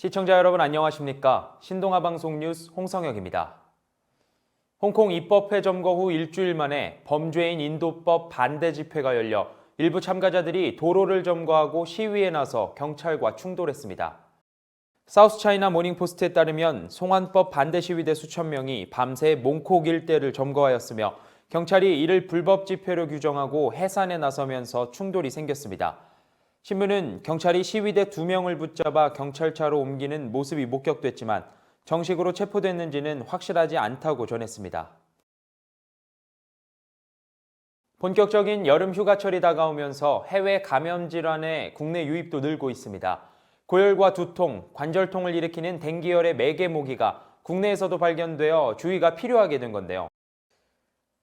시청자 여러분 안녕하십니까? 신동아 방송 뉴스 홍성혁입니다. 홍콩 입법 회 점거 후 일주일 만에 범죄인 인도법 반대 집회가 열려 일부 참가자들이 도로를 점거하고 시위에 나서 경찰과 충돌했습니다. 사우스 차이나 모닝포스트에 따르면 송환법 반대 시위대 수천 명이 밤새 몽콕 일대를 점거하였으며 경찰이 이를 불법 집회로 규정하고 해산에 나서면서 충돌이 생겼습니다. 신문은 경찰이 시위대 두 명을 붙잡아 경찰차로 옮기는 모습이 목격됐지만 정식으로 체포됐는지는 확실하지 않다고 전했습니다. 본격적인 여름 휴가철이 다가오면서 해외 감염 질환의 국내 유입도 늘고 있습니다. 고열과 두통, 관절통을 일으키는 댕기열의 매개 모기가 국내에서도 발견되어 주의가 필요하게 된 건데요.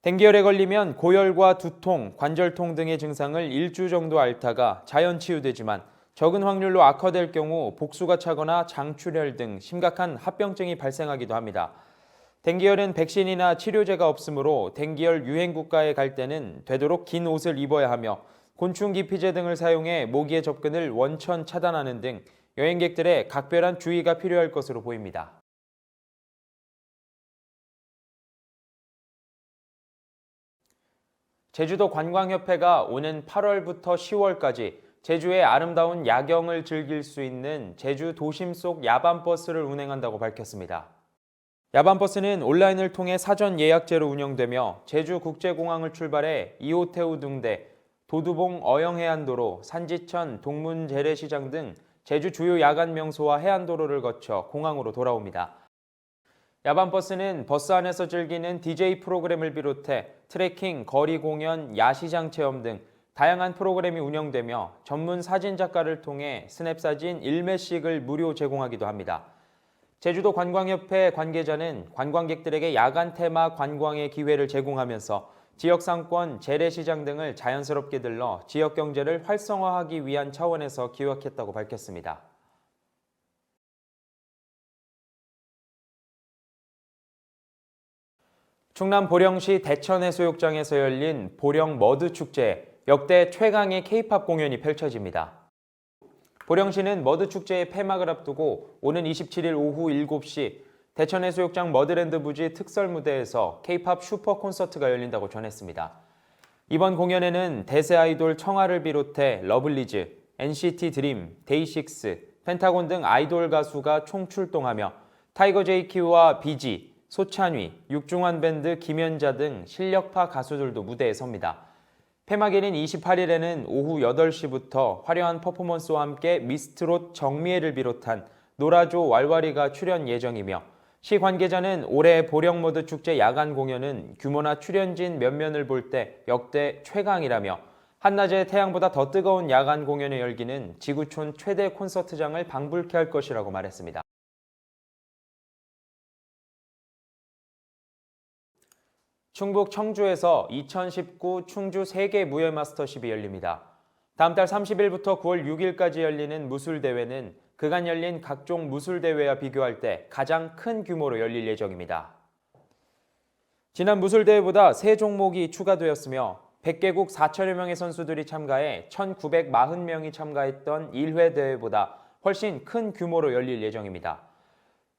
댕기열에 걸리면 고열과 두통, 관절통 등의 증상을 일주 정도 앓다가 자연 치유되지만 적은 확률로 악화될 경우 복수가 차거나 장출혈 등 심각한 합병증이 발생하기도 합니다. 댕기열은 백신이나 치료제가 없으므로 댕기열 유행 국가에 갈 때는 되도록 긴 옷을 입어야 하며 곤충 기 피제 등을 사용해 모기의 접근을 원천 차단하는 등 여행객들의 각별한 주의가 필요할 것으로 보입니다. 제주도 관광협회가 오는 8월부터 10월까지 제주의 아름다운 야경을 즐길 수 있는 제주 도심 속 야반버스를 운행한다고 밝혔습니다. 야반버스는 온라인을 통해 사전 예약제로 운영되며 제주국제공항을 출발해 이호태우 등대, 도두봉 어영해안도로, 산지천, 동문 재래시장 등 제주 주요 야간 명소와 해안도로를 거쳐 공항으로 돌아옵니다. 야반버스는 버스 안에서 즐기는 DJ 프로그램을 비롯해 트레킹, 거리 공연, 야시장 체험 등 다양한 프로그램이 운영되며 전문 사진 작가를 통해 스냅사진 1매씩을 무료 제공하기도 합니다. 제주도 관광협회 관계자는 관광객들에게 야간 테마 관광의 기회를 제공하면서 지역 상권, 재래시장 등을 자연스럽게 들러 지역 경제를 활성화하기 위한 차원에서 기획했다고 밝혔습니다. 충남 보령시 대천해수욕장에서 열린 보령 머드 축제 역대 최강의 K-팝 공연이 펼쳐집니다. 보령시는 머드 축제의 폐막을 앞두고 오는 27일 오후 7시 대천해수욕장 머드랜드 부지 특설 무대에서 K-팝 슈퍼 콘서트가 열린다고 전했습니다. 이번 공연에는 대세 아이돌 청아를 비롯해 러블리즈, NCT 드림, 데이식스, 펜타곤 등 아이돌 가수가 총 출동하며 타이거 JQ와 비지, 소찬휘, 육중한 밴드 김연자 등 실력파 가수들도 무대에 섭니다. 폐막일인 28일에는 오후 8시부터 화려한 퍼포먼스와 함께 미스트롯 정미애를 비롯한 노라조 왈왈이가 출연 예정이며 시 관계자는 올해 보령모드 축제 야간 공연은 규모나 출연진 면면을 볼 때 역대 최강이라며 한낮에 태양보다 더 뜨거운 야간 공연의 열기는 지구촌 최대 콘서트장을 방불케 할 것이라고 말했습니다. 충북 청주에서 2019 충주 세계 무예 마스터십이 열립니다. 다음 달 30일부터 9월 6일까지 열리는 무술 대회는 그간 열린 각종 무술 대회와 비교할 때 가장 큰 규모로 열릴 예정입니다. 지난 무술 대회보다 세 종목이 추가되었으며 100개국 4천여 명의 선수들이 참가해 1,940명이 참가했던 1회 대회보다 훨씬 큰 규모로 열릴 예정입니다.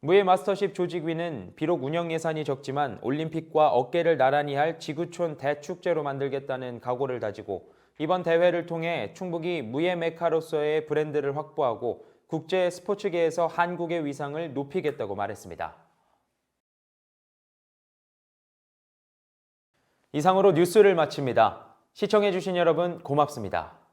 무예 마스터십 조직위는 비록 운영 예산이 적지만 올림픽과 어깨를 나란히 할 지구촌 대축제로 만들겠다는 각오를 다지고 이번 대회를 통해 충북이 무예 메카로서의 브랜드를 확보하고 국제 스포츠계에서 한국의 위상을 높이겠다고 말했습니다. 이상으로 뉴스를 마칩니다. 시청해주신 여러분 고맙습니다.